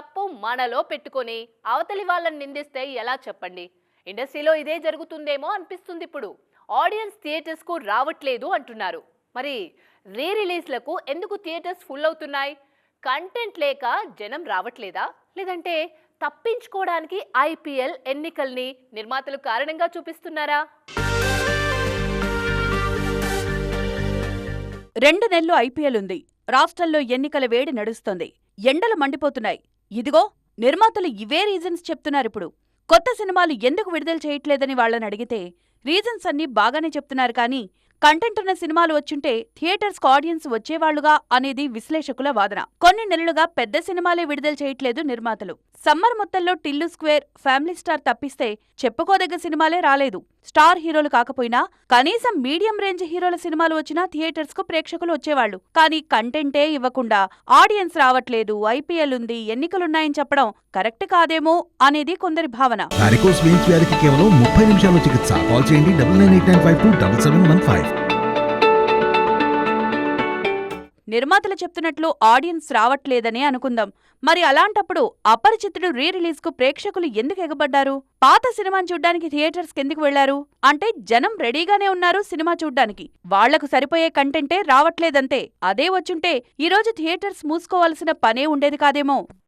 తప్పు మనలో పెట్టుకొని అవతలి వాళ్ళని నిందిస్తే ఎలా చెప్పండి? ఇండస్ట్రీలో ఇదే జరుగుతుందేమో అనిపిస్తుంది ఇప్పుడు. ఆడియన్స్ థియేటర్స్కు రావట్లేదు అంటున్నారు. మరి రీ రిలీజ్లకు ఎందుకు థియేటర్స్ ఫుల్ అవుతున్నాయి? కంటెంట్ లేక జనం రావట్లేదా? లేదంటే తప్పించుకోవడానికి ఐపీఎల్ ఎన్నికల్ని నిర్మాతలు కారణంగా చూపిస్తున్నారా? రెండు నెలలు ఐపీఎల్ ఉంది. రాష్ట్రంలో ఎన్నికల వేడి నడుస్తోంది. ఎండలు మండిపోతున్నాయి. ఇదిగో నిర్మాతలు ఇవే రీజన్స్ చెప్తున్నారిప్పుడు కొత్త సినిమాలు ఎందుకు విడుదల చేయట్లేదని వాళ్ళని అడిగితే రీజన్స్ అన్నీ బాగానే చెప్తున్నారు కానీ కంటెంట్ ఉన్న సినిమాలు వచ్చుంటే థియేటర్స్కు ఆడియన్స్ వచ్చేవాళ్ళుగా అనేది విశ్లేషకుల వాదన. కొన్ని నెలలుగా పెద్ద సినిమాలే విడుదల చేయట్లేదు నిర్మాతలు. సమ్మర్ మొత్తంలో టిల్లు స్క్వేర్ ఫ్యామిలీ స్టార్ తప్పిస్తే చెప్పుకోదగ్గ సినిమాలే రాలేదు. స్టార్ హీరోలు కాకపోయినా కనీసం మీడియం రేంజ్ హీరోల సినిమాలు వచ్చినా థియేటర్స్కు ప్రేక్షకులు వచ్చేవాళ్ళు కానీ కంటెంటే ఇవ్వకుండా ఆడియన్స్ రావట్లేదు ఐపీఎల్ ఉంది ఎన్నికలున్నాయని చెప్పడం కరెక్ట్ కాదేమో అనేది కొందరి భావన. చేయండి. Double nine eight nine five two double seven one five. నిర్మాతలు చెప్తున్నట్లు ఆడియన్స్ రావట్లేదనే అనుకుందాం. మరి అలాంటప్పుడు అపరిచితుడు రీ రిలీజ్కు ప్రేక్షకులు ఎందుకు ఎగబడ్డారు? పాత సినిమాని చూడ్డానికి థియేటర్స్ కెందుకు వెళ్ళారు అంటే జనం రెడీగానే ఉన్నారు సినిమా చూడ్డానికి. వాళ్ళకు సరిపోయే కంటెంటే రావట్లేదంతే. అదే వచ్చుంటే ఈరోజు థియేటర్స్ మూసుకోవాల్సిన పనే ఉండేది కాదేమో.